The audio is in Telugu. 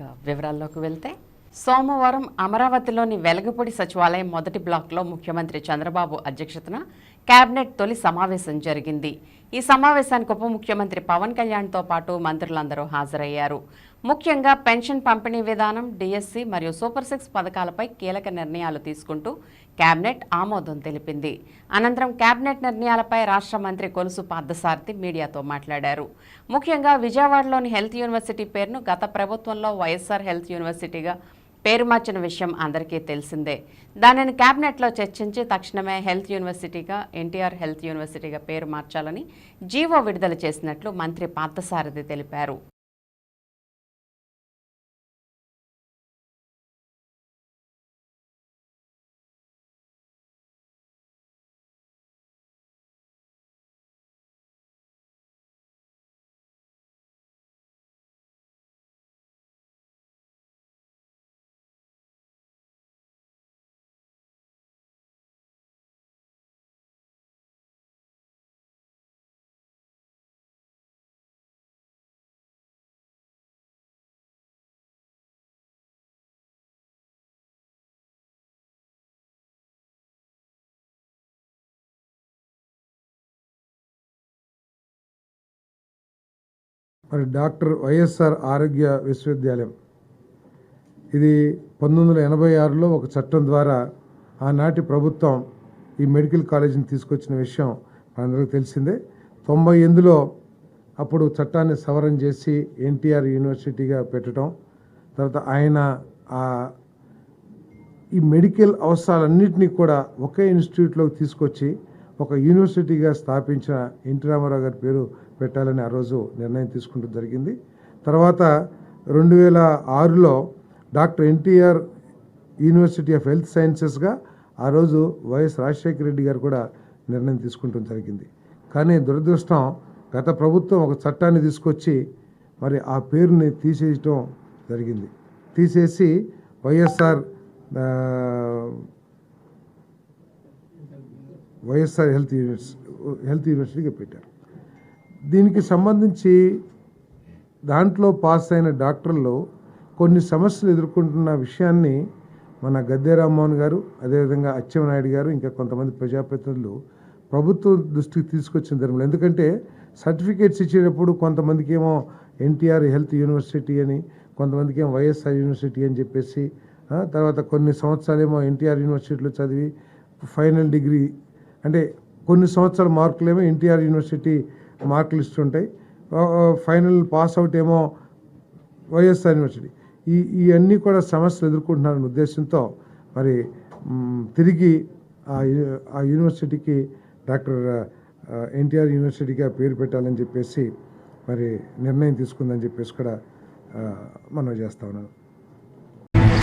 ఇక వివరాల్లోకి వెళ్తే సోమవారం అమరావతిలోని వెలగపూడి సచివాలయం మొదటి బ్లాక్లో ముఖ్యమంత్రి చంద్రబాబు అధ్యక్షతన కేబినెట్ తొలి సమావేశం జరిగింది. ఈ సమావేశానికి ఉప ముఖ్యమంత్రి పవన్ కళ్యాణ్తో పాటు మంత్రులందరూ హాజరయ్యారు. ముఖ్యంగా పెన్షన్ పంపిణీ విధానం డిఎస్సి మరియు సూపర్ సిక్స్ పథకాలపై కీలక నిర్ణయాలు తీసుకుంటూ కేబినెట్ ఆమోదం తెలిపింది. అనంతరం కేబినెట్ నిర్ణయాలపై రాష్ట్ర మంత్రి కొలుసు పార్థసారథి మీడియాతో మాట్లాడారు. ముఖ్యంగా విజయవాడలోని హెల్త్ యూనివర్సిటీ పేరును గత ప్రభుత్వంలో వైఎస్ఆర్ హెల్త్ యూనివర్సిటీగా పేరు మార్చిన విషయం అందరికీ తెలిసిందే. దానిని క్యాబినెట్లో చర్చించి తక్షణమే హెల్త్ యూనివర్సిటీగా ఎన్టీఆర్ హెల్త్ యూనివర్సిటీగా పేరు మార్చాలని జీవో విడుదల చేసినట్లు మంత్రి పార్థసారథి తెలిపారు. మరి డాక్టర్ వైఎస్ఆర్ ఆరోగ్య విశ్వవిద్యాలయం. ఇది పంతొమ్మిది వందల ఎనభై ఆరులో ఒక చట్టం ద్వారా ఆనాటి ప్రభుత్వం ఈ మెడికల్ కాలేజీని తీసుకొచ్చిన విషయం మనందరికీ తెలిసిందే. తొంభై ఎనిమిదిలో అప్పుడు చట్టాన్ని సవరణ చేసి ఎన్టీఆర్ యూనివర్సిటీగా పెట్టడం తర్వాత ఆయన ఆ ఈ మెడికల్ అవసరాలన్నింటినీ కూడా ఒకే ఇన్స్టిట్యూట్లోకి తీసుకొచ్చి ఒక యూనివర్సిటీగా స్థాపించిన ఎన్టీ రామారావు గారి పేరు పెట్టాలని ఆ రోజు నిర్ణయం తీసుకుంటూ జరిగింది. తర్వాత రెండు వేల ఆరులో doctor NTR university of health సైన్సెస్గా ఆ రోజు వైఎస్ రాజశేఖర రెడ్డి గారు కూడా నిర్ణయం తీసుకుంటూ జరిగింది. కానీ దురదృష్టం గత ప్రభుత్వం ఒక చట్టాన్ని తీసుకొచ్చి మరి ఆ పేరుని తీసేయటం జరిగింది. తీసేసి YSR YSR health university health యూనివర్సిటీగా పెట్టారు. దీనికి సంబంధించి దాంట్లో పాస్ అయిన డాక్టర్లు కొన్ని సమస్యలు ఎదుర్కొంటున్న విషయాన్ని మన గద్దె రామ్మోహన్ గారు అదేవిధంగా అచ్చెన్నాయుడు గారు ఇంకా కొంతమంది ప్రజాప్రతినిధులు ప్రభుత్వం దృష్టికి తీసుకొచ్చిన ధర్మలు ఎందుకంటే సర్టిఫికేట్స్ ఇచ్చేటప్పుడు కొంతమందికి ఏమో ఎన్టీఆర్ హెల్త్ యూనివర్సిటీ అని కొంతమందికి ఏమో వైఎస్ఆర్ యూనివర్సిటీ అని చెప్పేసి తర్వాత కొన్ని సంవత్సరాలు ఏమో ఎన్టీఆర్ యూనివర్సిటీలో చదివి ఫైనల్ డిగ్రీ అంటే కొన్ని సంవత్సరాల మార్కులేమో ఎన్టీఆర్ యూనివర్సిటీ మార్కులు ఇస్తుంటాయి ఫైనల్ పాస్ అవుట్ ఏమో వైఎస్ఆర్ యూనివర్సిటీ ఈ ఇవన్నీ కూడా సమస్యలు ఎదుర్కొంటున్నారనే ఉద్దేశంతో మరి తిరిగి ఆ యూనివర్సిటీకి డాక్టర్ ఎన్టీఆర్ యూనివర్సిటీగా పేరు పెట్టాలని చెప్పేసి మరి నిర్ణయం తీసుకుందని చెప్పేసి కూడా మనం చేస్తా ఉన్నాను.